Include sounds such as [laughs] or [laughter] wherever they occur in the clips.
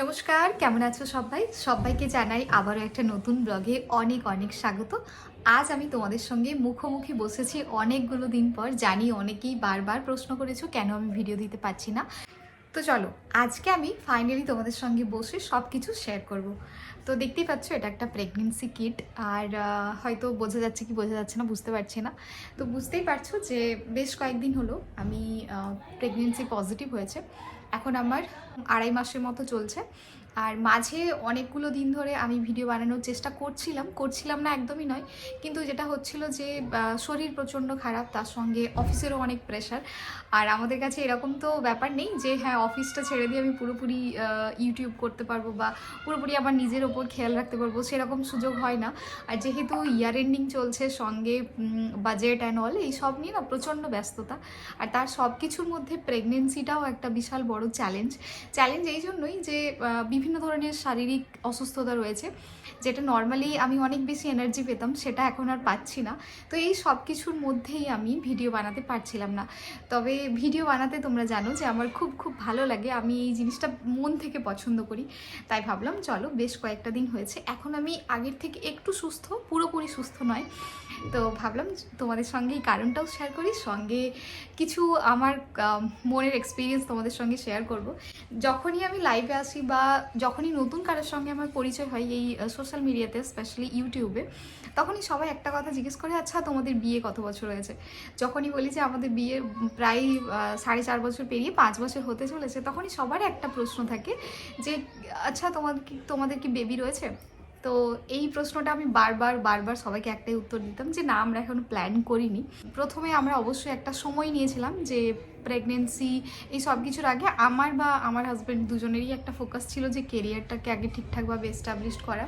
নমস্কার, কেমন আছো সবাই? সবাইকে জানাই আবারও একটা নতুন ব্লগে অনেক অনেক স্বাগত। আজ আমি তোমাদের সঙ্গে মুখোমুখি বসেছি অনেকগুলো দিন পর। জানি অনেকেই বারবার প্রশ্ন করেছ, কেন আমি ভিডিও দিতে পারছি না? তো চলো, আজকে আমি ফাইনালি তোমাদের সঙ্গে বসে সব কিছু শেয়ার করব। তো দেখতেই পাচ্ছ, এটা একটা প্রেগনেন্সি কিট আর হয়তো বোঝা যাচ্ছে কি বোঝা যাচ্ছে না, বুঝতে পারছি না। তো বুঝতেই পারছ যে বেশ কয়েকদিন হলো আমি প্রেগনেন্সি পজিটিভ হয়েছে। এখন আমার আড়াই মাসের মতো চলছে। আর মাঝে অনেকগুলো দিন ধরে আমি ভিডিও বানানোর চেষ্টা করছিলাম করছিলাম না একদমই নয়। কিন্তু যেটা হচ্ছিল যে শরীর প্রচণ্ড খারাপ, তার সঙ্গে অফিসেরও অনেক প্রেশার আর আমাদের কাছে এরকম তো ব্যাপার নেই যে হ্যাঁ অফিসটা ছেড়ে দিয়ে আমি পুরোপুরি ইউটিউব করতে পারব বা পুরোপুরি আমার নিজের ওপর খেয়াল রাখতে পারব, সেরকম সুযোগ হয় না। আর যেহেতু ইয়ার এন্ডিং চলছে, সঙ্গে বাজেট অ্যান্ড অল এই সব নিয়ে না প্রচণ্ড ব্যস্ততা। আর তার সব কিছুর মধ্যে প্রেগনেন্সিটাও একটা বিশাল বড় চ্যালেঞ্জ চ্যালেঞ্জ এই জন্যই যে বিভিন্ন ধরনের শারীরিক অসুস্থতা রয়েছে। যেটা নর্মালি আমি অনেক বেশি এনার্জি পেতাম, সেটা এখন আর পাচ্ছি না। তো এই সব কিছুর মধ্যেই আমি ভিডিও বানাতে পারছিলাম না। তবে ভিডিও বানাতে তোমরা জানো যে আমার খুব খুব ভালো লাগে। আমি এই জিনিসটা মন থেকে পছন্দ করি। তাই ভাবলাম, চলো বেশ কয়েকটা দিন হয়েছে। এখন আমি আগের থেকে একটু সুস্থ, পুরোপুরি সুস্থ নয়। তো ভাবলাম তোমাদের সঙ্গে এই কারণটাও শেয়ার করি। সঙ্গে কিছু আমার মনের এক্সপিরিয়েন্স তোমাদের সঙ্গে শেয়ার করব। যখনই আমি লাইভে আসি বা যখনই নতুন কারোর সঙ্গে আমার পরিচয় হয়, এই সোশ্যাল মিডিয়াতে স্পেশালি ইউটিউবে তখনই সবাই একটা কথা জিজ্ঞেস করে আচ্ছা তোমাদের বিয়ে কত বছর হয়েছে? যখনই বলি যে, আমাদের বিয়ে প্রায় সাড়ে চার বছর পেরিয়ে পাঁচ বছর হতে চলেছে। তখনই সবার একটা প্রশ্ন থাকে যে আচ্ছা তোমাদের কি তোমাদের কি বেবি রয়েছে? তো এই প্রশ্নটা আমি বারবার বারবার সবাইকে একটাই উত্তর দিতাম যে, না, আমরা এখনও প্ল্যান করিনি। প্রথমে আমরা অবশ্যই একটা সময় নিয়েছিলাম যে প্রেগনেন্সি এই সব কিছুর আগে আমার বা আমার হাজব্যান্ড দুজনেরই একটা ফোকাস ছিল যে কেরিয়ারটাকে আগে ঠিকঠাকভাবে এস্টাবলিশ করা।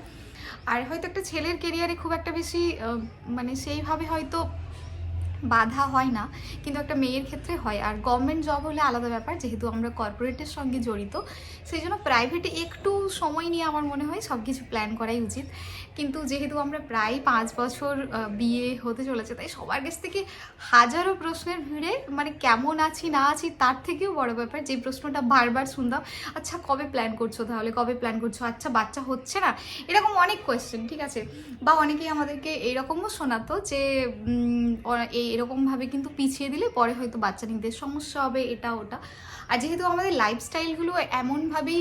আর হয়তো একটা ছেলের কেরিয়ারে খুব একটা বেশি মানে সেইভাবে হয়তো বাধা হয় না, কিন্তু একটা মেয়ের ক্ষেত্রে হয়। আর গভর্নমেন্ট জব হলে আলাদা ব্যাপার, যেহেতু আমরা কর্পোরেটের সঙ্গে জড়িত, সেই জন্য প্রাইভেটে একটু সময় নিয়ে আমার মনে হয় সব কিছু প্ল্যান করাই উচিত। কিন্তু যেহেতু আমরা প্রায় পাঁচ বছর বিয়ে হতে চলেছে, তাই সবার কাছ থেকে হাজারো প্রশ্নের ভিড়ে মানে কেমন আছি, না আছি, তার থেকেও বড় ব্যাপার যে প্রশ্নটা বারবার শুনতাম আচ্ছা কবে প্ল্যান করছ তাহলে? কবে প্ল্যান করছ? আচ্ছা বাচ্চা হচ্ছে না? এরকম অনেক কোয়েশ্চেন ঠিক আছে? বা অনেকেই আমাদেরকে এরকমও শোনাতো যে এই এরকমভাবে কিন্তু পিছিয়ে দিলে পরে হয়তো বাচ্চা নিতে সমস্যা হবে, এটা ওটা। আর যেহেতু আমাদের লাইফস্টাইলগুলো এমনভাবেই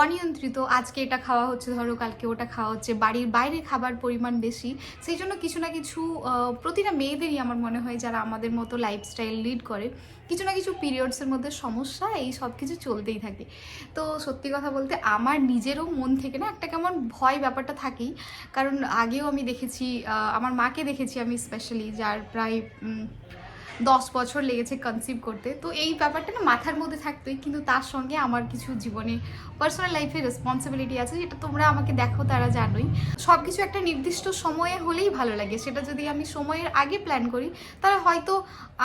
অনিয়ন্ত্রিত, আজকে এটা খাওয়া হচ্ছে, ধরো কালকে ওটা খাওয়া হচ্ছে, বাড়ির বাইরে খাবার পরিমাণ বেশি, সেই জন্য কিছু না কিছু প্রতিটা মেয়েদেরই আমার মনে হয় যারা আমাদের মতো লাইফস্টাইল লিড করে কিছু না কিছু পিরিয়ডসের মধ্যে সমস্যা, এই সব কিছু চলতেই থাকে। তো সত্যি কথা বলতে আমার নিজেরও মন থেকে না একটা কেমন ভয় ব্যাপারটা থাকেই। কারণ আগেও আমি দেখেছি আমার মাকে দেখেছি আমি স্পেশালি যার প্রায় দশ বছর লেগেছে কনসিভ করতে। তো এই ব্যাপারটা না মাথার মধ্যে থাকতোই, কিন্তু তার সঙ্গে আমার কিছু জীবনে পার্সোনাল লাইফে রেসপন্সিবিলিটি আছে, যেটা তোমরা আমাকে দেখো, তারা জানোই। সব কিছু একটা নির্দিষ্ট সময়ে হলেই ভালো লাগে। সেটা যদি আমি সময়ের আগে প্ল্যান করি, তাহলে হয়তো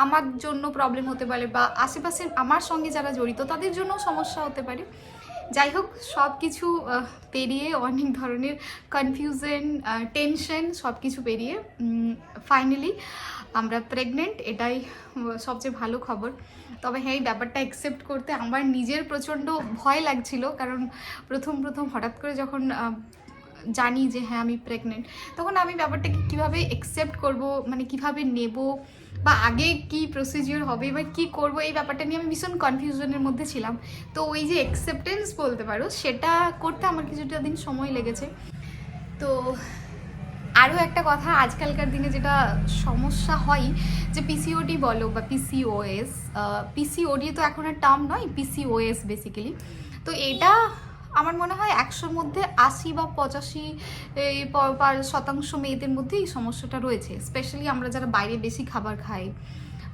আমার জন্য প্রবলেম হতে পারে বা আশেপাশে আমার সঙ্গে যারা জড়িত, তাদের জন্য সমস্যা হতে পারে। যাই হোক সব কিছু পেরিয়ে অনেক ধরনের কনফিউশন টেনশন সব কিছু পেরিয়ে ফাইনালি আমরা প্রেগনেন্ট এটাই সবচেয়ে ভালো খবর। তবে হ্যাঁ এই ব্যাপারটা অ্যাকসেপ্ট করতে আমার নিজের প্রচণ্ড ভয় লাগছিল, কারণ প্রথম প্রথম হঠাৎ করে যখন জানি যে হ্যাঁ আমি প্রেগনেন্ট তখন আমি ব্যাপারটাকে কীভাবে অ্যাকসেপ্ট করব মানে কীভাবে নেব, বা আগে কি প্রসিজিওর হবে, বা কি করব, এই ব্যাপারটা নিয়ে আমি ভীষণ কনফিউশনের মধ্যে ছিলাম। তো ওই যে অ্যাকসেপ্টেন্স বলতে পারো, সেটা করতে আমার কিছুটা দিন সময় লেগেছে। তো আরও একটা কথা, আজকালকার দিনে যেটা সমস্যা হয় যে পিসিওডি বলো বা পিসিওএস পিসিওডি তো এখন আর টার্ম নয় পিসিওএস বেসিক্যালি তো এটা আমার মনে হয় একশোর মধ্যে আশি বা পঁচাশি শতাংশ মেয়েদের মধ্যে এই সমস্যাটা রয়েছে স্পেশালি আমরা যারা বাইরে বেশি খাবার খাই।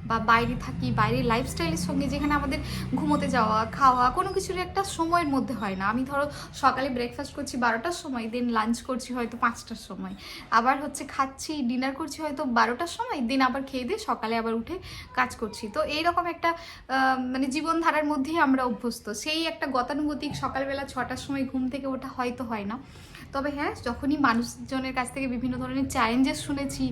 বা বাইরে থাকি, বাইরের লাইফস্টাইলের সঙ্গে যেখানে আমাদের ঘুমোতে যাওয়া, খাওয়া কোনো কিছুর একটা সময়ের মধ্যে হয় না। আমি ধরো সকালে ব্রেকফাস্ট করছি বারোটার সময় দেন লাঞ্চ করছি হয়তো পাঁচটার সময়। আবার হচ্ছে খাচ্ছি ডিনার করছি হয়তো বারোটার সময় দিন আবার খেয়ে দিয়ে সকালে আবার উঠে কাজ করছি। তো এইরকম একটা মানে জীবনধারার মধ্যেই আমরা অভ্যস্ত। সেই একটা গতানুগতিক সকালবেলা ছটার সময় ঘুম থেকে ওঠা হয়তো হয় না। তবে হ্যাঁ যখনই মানুষজনের কাছ থেকে বিভিন্ন ধরনের চ্যালেঞ্জেস শুনেছি,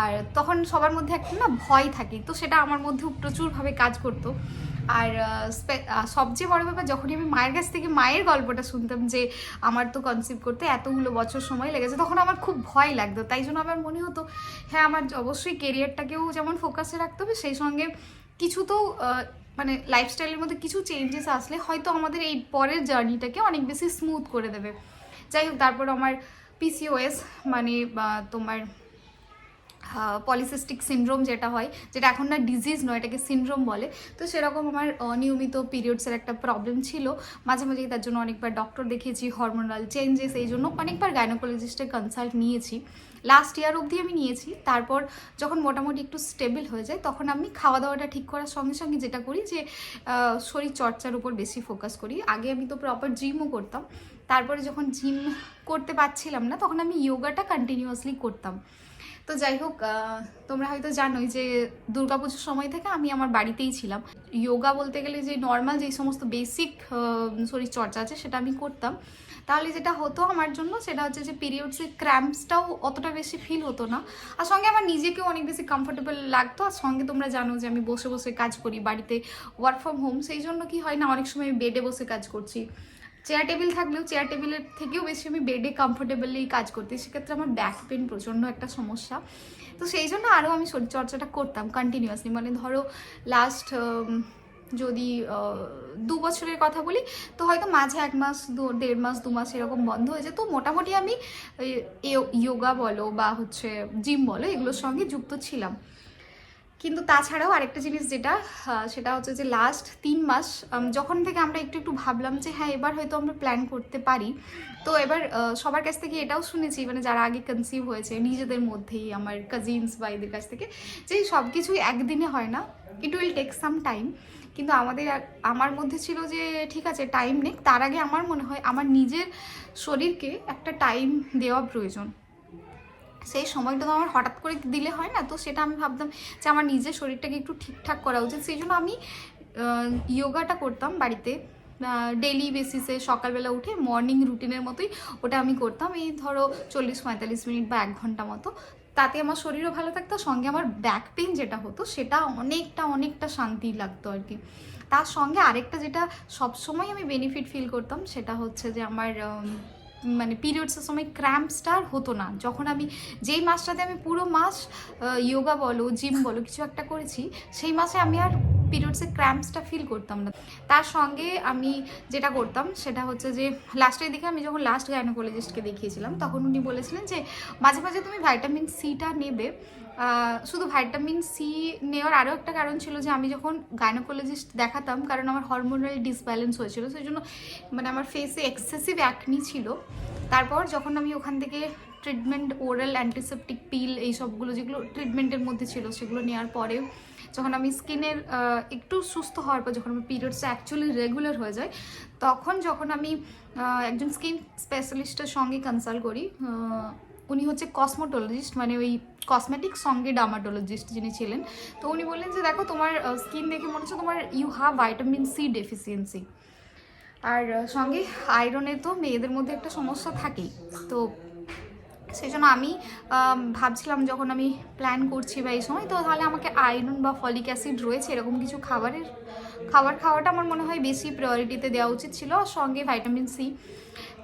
আর তখন সবার মধ্যে একটা না ভয় থাকে। তো সেটা আমার মধ্যেও প্রচুরভাবে কাজ করতো। আর সবচেয়ে বড় ব্যাপার যখনই আমি মায়ের কাছ থেকে মায়ের গল্পটা শুনতাম যে আমার তো কনসিভ করতে এতগুলো বছর সময় লেগেছে, তখন আমার খুব ভয় লাগতো। তাই জন্য আমার মনে হতো হ্যাঁ আমার অবশ্যই কেরিয়ারটাকেও যেমন ফোকাসে রাখতে হবে, সেই সঙ্গে কিছু তো মানে লাইফস্টাইলের মধ্যে কিছু চেঞ্জেস আসলে হয়তো আমাদের এই পরের জার্নিটাকে অনেক বেশি স্মুথ করে দেবে। যাই হোক, তারপর আমার পিসিওএস মানে তোমার পলিসিস্টিক সিনড্রোম যেটা হয়, যেটা এখন না ডিজিজ নয়, এটাকে সিনড্রোম বলে। তো সেরকম আমার অনিয়মিত পিরিয়ডসের একটা প্রবলেম ছিল। মাঝে মাঝে তার জন্য অনেকবার ডক্টর দেখিয়েছি হরমোনাল চেঞ্জেস এই জন্য অনেকবার গাইনোকোলজিস্টের কনসাল্ট নিয়েছি। লাস্ট ইয়ার অবধি আমি নিয়েছি। তারপর যখন মোটামুটি একটু স্টেবল হয়ে যায়, তখন আমি খাওয়া দাওয়াটা ঠিক করার সঙ্গে সঙ্গে যেটা করি যে শরীর চর্চার উপর বেশি ফোকাস করি। আগে আমি তো প্রপার জিমও করতাম। তারপরে যখন জিম করতে পারছিলাম না, তখন আমি ইয়োগাটা কন্টিনিউয়াসলি করতাম। তো যাই হোক তোমরা হয়তো জানোই যে দুর্গাপুজোর সময় থেকে আমি আমার বাড়িতেই ছিলাম। যোগা বলতে গেলে যে নর্মাল যেই সমস্ত বেসিক শরীর চর্চা আছে সেটা আমি করতাম। তাহলে যেটা হতো আমার জন্য সেটা হচ্ছে যে পিরিয়ডসের ক্র্যাম্পসটাও অতটা বেশি ফিল হতো না। আর সঙ্গে আমার নিজেকেও অনেক বেশি কমফোর্টেবল লাগতো। আর সঙ্গে তোমরা জানো যে আমি বসে বসে কাজ করি, বাড়িতে ওয়ার্ক ফ্রম হোম সেই জন্য কি হয় না, অনেক সময় বেডে বসে কাজ করছি। চেয়ার টেবিল থাকলেও চেয়ার টেবিলের থেকেও বেশি আমি বেডে কমফোর্টেবলি কাজ করতে, সেক্ষেত্রে আমার ব্যাক পেন প্রচণ্ড একটা সমস্যা। তো সেই জন্য আরও আমি শরীরচর্চাটা করতাম কন্টিনিউয়াসলি মানে ধরো লাস্ট যদি দু বছরের কথা বলি, তো হয়তো মাঝে এক মাস, দু, দেড় মাস, দু মাস এরকম বন্ধ হয়েছে তো মোটামুটি আমি ইয়োগা বলো বা হচ্ছে জিম বলো, এগুলোর সঙ্গে যুক্ত ছিলাম। কিন্তু তাছাড়াও আরেকটা জিনিস যেটা সেটা হচ্ছে যে লাস্ট তিন মাস যখন থেকে আমরা একটু একটু ভাবলাম যে হ্যাঁ এবার হয়তো আমরা প্ল্যান করতে পারি। তো এবার সবার কাছ থেকে এটাও শুনেছি মানে যারা আগে কনসিভ হয়েছে, নিজেদের মধ্যেই, আমার কাজিনস বা এদের কাছ থেকে, যে সব কিছুই একদিনে হয় না। It will take some time কিন্তু আমাদের আমার মধ্যে ছিল যে ঠিক আছে টাইম নেই। তার আগে আমার মনে হয়, আমার নিজের শরীরকে একটা টাইম দেওয়া প্রয়োজন। সেই সময়টা তো আমার হঠাৎ করে দিলে হয় না, তো সেটা আমি ভাবতাম যে আমার নিজের শরীরটাকে একটু ঠিকঠাক করা উচিত। সেই জন্য আমি ইয়োগাটা করতাম বাড়িতে ডেলি বেসিসে সকালবেলা উঠে মর্নিং রুটিনের মতোই ওটা আমি করতাম। এই ধরো চল্লিশ পঁয়তাল্লিশ মিনিট বা এক ঘণ্টা মতো। তাতে আমার শরীরও ভালো থাকতো, সঙ্গে আমার ব্যাক পেন যেটা হতো সেটা অনেকটা অনেকটা শান্তি লাগতো আর কি। তার সঙ্গে আরেকটা যেটা সবসময় আমি বেনিফিট ফিল করতাম সেটা হচ্ছে যে আমার মানে পিরিয়ডসের সময় ক্র্যাম্পসটা আর হতো না। যখন আমি যেই মাসটাতে আমি পুরো মাস ইয়োগা বলো জিম বলো, কিছু একটা করেছি, সেই মাসে আমি আর পিরিয়ডসের ক্র্যাম্পসটা ফিল করতাম না। তার সঙ্গে আমি যেটা করতাম, সেটা হচ্ছে যে লাস্টের দিকে আমি যখন লাস্ট গাইনোকোলজিস্টকে দেখিয়েছিলাম, তখন উনি বলেছিলেন যে, মাঝে মাঝে তুমি ভাইটামিন সিটা নেবে শুধু ভাইটামিন সি নেওয়ার আরও একটা কারণ ছিল যে আমি যখন গাইনোকোলজিস্ট দেখাতাম, কারণ আমার হরমোনাল ডিসব্যালেন্স হয়েছিল সেই জন্য মানে আমার ফেসে এক্সেসিভ অ্যাকনি ছিল। তারপর যখন আমি ওখান থেকে ট্রিটমেন্ট ওরাল অ্যান্টিসেপটিক পিল এই সবগুলো যেগুলো ট্রিটমেন্টের মধ্যে ছিল, সেগুলো নেওয়ার পরেও যখন আমি স্কিনের একটু সুস্থ হওয়ার পর যখন আমার পিরিয়ডসটা অ্যাকচুয়ালি রেগুলার হয়ে যায়, তখন যখন আমি একজন স্কিন স্পেশালিস্টের সঙ্গে কনসাল্ট করি উনি হচ্ছে কসমোটোলজিস্ট মানে ওই কসমেটিক সঙ্গে ডার্মাটোলজিস্ট যিনি ছিলেন। তো উনি বললেন যে, দেখো, তোমার স্কিন দেখে মনে হচ্ছে তোমার you have vitamin C deficiency আর সঙ্গে আয়রনে তো মেয়েদের মধ্যে একটা সমস্যা থাকেই। তো সেই জন্য আমি ভাবছিলাম যখন আমি প্ল্যান করছি বা এই সময়, তো তাহলে আমাকে আয়রন বা ফলিক অ্যাসিড রয়েছে, এরকম কিছু খাবারের, খাবার খাওয়াটা আমার মনে হয় বেশি প্রায়োরিটিতে দেওয়া উচিত ছিল। সঙ্গে ভাইটামিন সি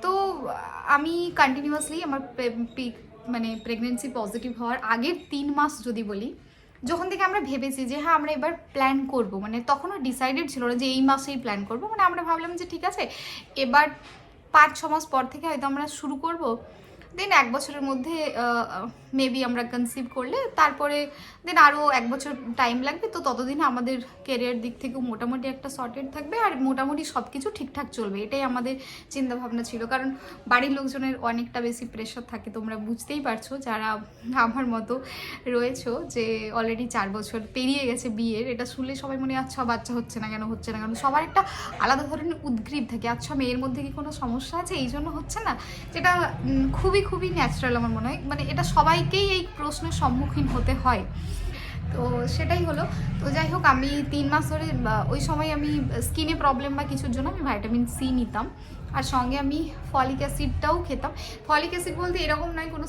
তো, আমি কন্টিনিউয়াসলি আমার মানে প্রেগনেন্সি পজিটিভ হওয়ার আগের তিন মাস যদি বলি, যখন থেকে আমরা ভেবেছি যে হ্যাঁ আমরা এবার প্ল্যান করব মানে তখনও ডিসাইডেড ছিল না যে এই মাসেই প্ল্যান করব মানে আমরা ভাবলাম যে ঠিক আছে, এবার পাঁচ, ছ মাস পর থেকে হয়তো আমরা শুরু করব। দেন এক বছরের মধ্যে মেবি আমরা কনসিভ করলে, তারপরে দেন আরও এক বছর টাইম লাগবে, তো ততদিন আমাদের কেরিয়ার দিক থেকেও মোটামুটি একটা সর্টেড থাকবে, আর মোটামুটি সব কিছু ঠিকঠাক চলবে, এটাই আমাদের চিন্তা ভাবনা ছিল। কারণ বাড়ির লোকজনের অনেকটা বেশি প্রেশার থাকে, তোমরা বুঝতেই পারছ, যারা আমার মতো রয়েছো, যে অলরেডি চার বছর পেরিয়ে গেছে বিয়ের, এটা শুনলে সবাই মনে আচ্ছা বাচ্চা হচ্ছে না কেন, হচ্ছে না কেন? সবার একটা আলাদা ধরনের উদ্গ্রীব থাকে আচ্ছা মেয়ের মধ্যে কি কোনো সমস্যা আছে? এই জন্য হচ্ছে না, যেটা খুবই খুবই ন্যাচারাল আমার মনে হয়। মানে এটা সবাইকেই এই প্রশ্নের সম্মুখীন হতে হয়। তো সেটাই হলো। তো যাই হোক, আমি তিন মাস ধরে ওই সময় আমি স্কিনে প্রবলেম বা কিছুর জন্য আমি ভাইটামিন সি নিতাম। আর সঙ্গে আমি ফলিক অ্যাসিডটাও খেতাম। ফলিক অ্যাসিড বলতে এরকম নয়, কোনো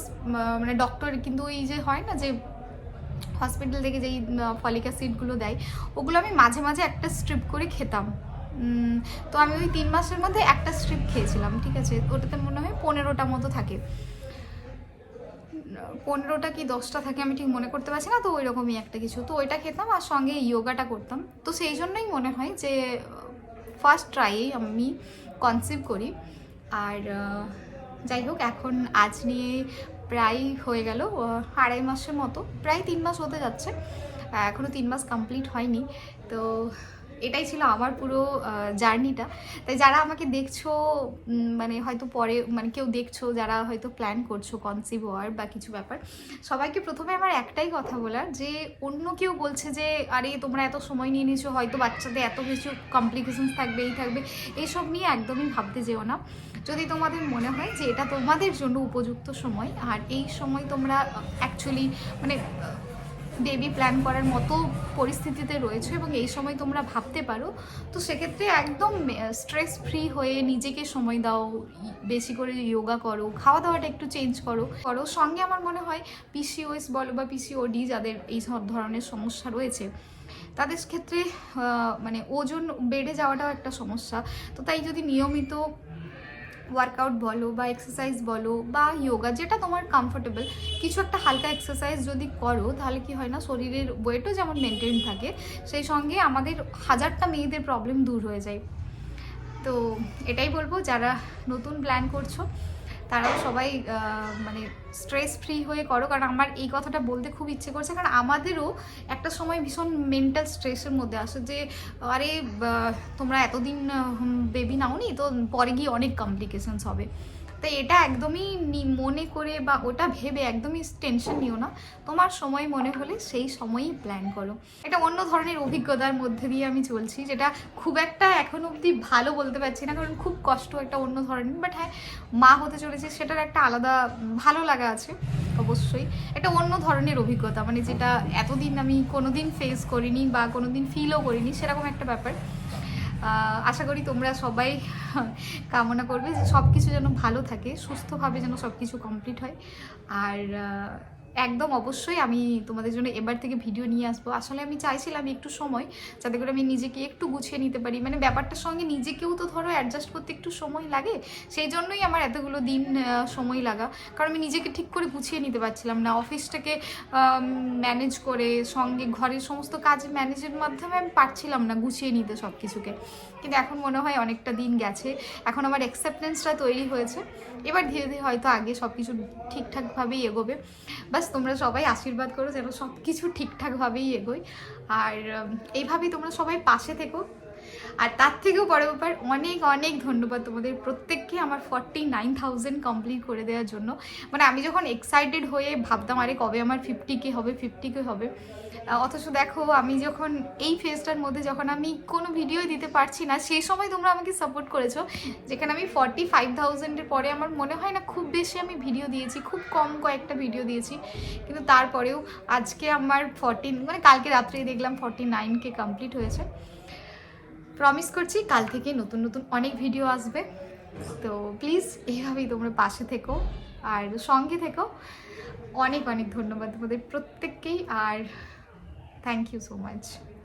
মানে ডক্টর কিন্তু ওই যে হয় না যে হসপিটাল থেকে যেই ফলিক অ্যাসিডগুলো দেয়, ওগুলো আমি মাঝে মাঝে একটা স্ট্রিপ করে খেতাম। তো আমি ওই তিন মাসের মধ্যে একটা স্ট্রিপ খেয়েছিলাম, ঠিক আছে? ওটাতে মনে হয় পনেরোটা মতো থাকে। পনেরোটা কি দশটা থাকে আমি ঠিক মনে করতে পারছি না, তো ওই রকমই একটা কিছু। তো ওইটা খেতাম আর সঙ্গে ইয়োগাটা করতাম। তো সেই জন্যই মনে হয় যে ফার্স্ট ট্রাইয়েই আমি কনসিভ করি। আর যাই হোক, এখন আজ নিয়ে প্রায় হয়ে গেল আড়াই মাসের মতো। প্রায় তিন মাস হতে যাচ্ছে। এখনও তিন মাস কমপ্লিট হয়নি। তো এটাই ছিল আমার পুরো জার্নিটা। তাই যারা আমাকে দেখছ মানে হয়তো পরে মানে কেউ দেখছ, যারা হয়তো প্ল্যান করছ কনসিভ হওয়ার বা কিছু ব্যাপার, সবাইকে প্রথমে আমার একটাই কথা বলার যে, অন্য কেউ বলছে যে, আরে, তোমরা এত সময় নিয়ে নিয়েছো, হয়তো বাচ্চাদের এত কিছু কমপ্লিকেশনস থাকবে, এই থাকবে। এইসব নিয়ে একদমই ভাবতে যেও না। যদি তোমাদের মনে হয় যে এটা তোমাদের জন্য উপযুক্ত সময়, আর এই সময় তোমরা অ্যাকচুয়ালি মানে বেবি প্ল্যান করার মতো পরিস্থিতিতে রয়েছে এবং এই সময় তোমরা ভাবতে পারো, তো সেক্ষেত্রে একদম স্ট্রেস ফ্রি হয়ে নিজেকে সময় দাও, বেশি করে যোগা করো খাওয়া দাওয়াটা একটু চেঞ্জ করো করো। সঙ্গে আমার মনে হয় পিসিওএস বলো বা পিসিওডি যাদের এই সব ধরনের সমস্যা রয়েছে, তাদের ক্ষেত্রে মানে ওজন বেড়ে যাওয়াটাও একটা সমস্যা। তো তাই যদি নিয়মিত ওয়ার্কআউট বলো বা এক্সারসাইজ বলো বা যোগা যেটা তোমার কমফোর্টেবল কিছু একটা হালকা এক্সারসাইজ যদি করো, তাহলে কি হয় না, শরীরের ওয়েটও যেমন মেনটেন থাকে, সেই সঙ্গে আমাদের হাজারটা মেয়েদের প্রবলেম দূর হয়ে যায়। তো এটাই বলব, যারা নতুন প্ল্যান করছ তারাও সবাই মানে স্ট্রেস ফ্রি হয়ে করো। কারণ আমার এই কথাটা বলতে খুব ইচ্ছে করছে। কারণ আমাদেরও একটা সময় ভীষণ মেন্টাল স্ট্রেসের মধ্যে আসে যে, আরে তোমরা এতদিন বেবি নাওনি, তো পরে গিয়ে অনেক কমপ্লিকেশনস হবে। তাই এটা একদমই মনে করে বা ওটা ভেবে একদমই টেনশন নিও না। তোমার সময় মনে হলে সেই সময়ই প্ল্যান করো। এটা অন্য ধরনের অভিজ্ঞতার মধ্যে দিয়ে আমি চলছি, যেটা খুব একটা এখন অবধি ভালো বলতে পারছি না, কারণ খুব কষ্ট একটা অন্য ধরনের বাট হ্যাঁ মা হতে চলেছে, সেটার একটা আলাদা ভালো লাগা আছে, অবশ্যই। এটা অন্য ধরনের অভিজ্ঞতা মানে যেটা এতদিন আমি কোনোদিন ফেস করিনি বা কোনোদিন ফিলও করিনি, সেরকম একটা ব্যাপার। আশা করি তোমরা সবাই [laughs] কামনা করবে যে সব কিছু যেন ভালো থাকে, সুস্থভাবে যেন সব কিছু কমপ্লিট হয়। আর একদম অবশ্যই আমি তোমাদের জন্য এবার থেকে ভিডিও নিয়ে আসব। আসলে আমি চাইছিলাম একটু সময়, যাতে করে আমি নিজেকে একটু গুছিয়ে নিতে পারি। মানে ব্যাপারটার সঙ্গে নিজেকেও তো ধরো অ্যাডজাস্ট করতে একটু সময় লাগে, সেই জন্যই আমার এতগুলো দিন সময় লাগা। কারণ আমি নিজেকে ঠিক করে গুছিয়ে নিতে পারছিলাম না। অফিসটাকে ম্যানেজ করে, সঙ্গে ঘরের সমস্ত কাজ ম্যানেজের মাধ্যমে আমি পারছিলাম না গুছিয়ে নিতে সব কিছুকে কিন্তু এখন মনে হয় অনেকটা দিন গেছে। এখন আমার অ্যাকসেপ্টেন্সটা তৈরি হয়েছে। এবার ধীরে ধীরে হয়তো আগে সব কিছু ঠিকঠাকভাবেই এগোবে। বাস তোমরা সবাই আশীর্বাদ করো যেন সব কিছু ঠিকঠাকভাবেই এগোয়। আর এইভাবেই তোমরা সবাই পাশে থেকো। আর তার থেকেও বড় ব্যাপার, অনেক অনেক ধন্যবাদ তোমাদের প্রত্যেককে আমার ফর্টি নাইন থাউজেন্ড কমপ্লিট করে দেওয়ার জন্য। মানে আমি যখন এক্সাইটেড হয়ে ভাবতাম, আরে কবে আমার ফিফটি কে হবে ফিফটি কে হবে? অথচ দেখো, আমি যখন এই ফেজটার মধ্যে যখন আমি কোনো ভিডিও দিতে পারছি না, সেই সময় তোমরা আমাকে সাপোর্ট করেছ, যেখানে আমি ফর্টি ফাইভ থাউজেন্ডের পরে আমার মনে হয় না খুব বেশি আমি ভিডিও দিয়েছি, খুব কম কয়েকটা ভিডিও দিয়েছি। কিন্তু তারপরেও আজকে আমার ফর্টিন মানে কালকে রাত্রেই দেখলাম ফর্টি নাইনকে কমপ্লিট হয়েছে। প্রমিস করছি, কাল থেকে নতুন নতুন অনেক ভিডিও আসবে। তো প্লিজ এইভাবেই তোমরা পাশে থেকো আর সঙ্গে থেকো। অনেক অনেক ধন্যবাদ তোমাদের প্রত্যেককেই। আর থ্যাংক ইউ সো মাচ